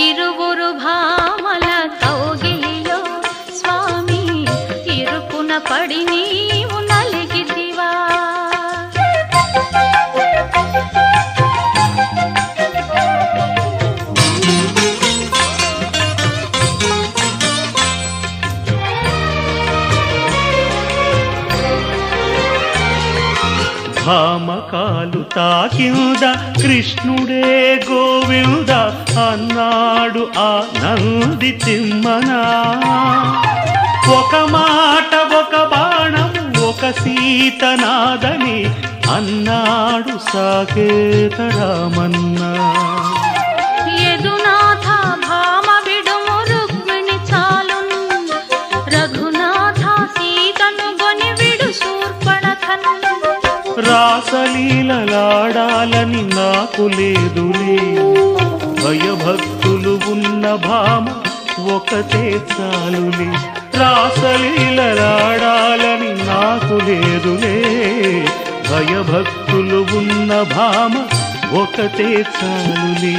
ಇರುವುರು భామల కౌగిలియో స్వామి ఇరుపున పడిని భామకాలు తాకింద కృష్ణుడే గోవింద అన్నాడు ఆ నంది తిమ్మనా. ఒక మాట ఒక బాణం ఒక సీతనాదని అన్నాడు సాకేత రామన్. రాసలీలలాడాలని నాకు లేదులే భయభక్తులు ఉన్న భామ ఒకతే చాలులే రాసలీలలాడాలని నాకు లేదులే భయభక్తులు ఉన్న భామ ఒకతే చాలులే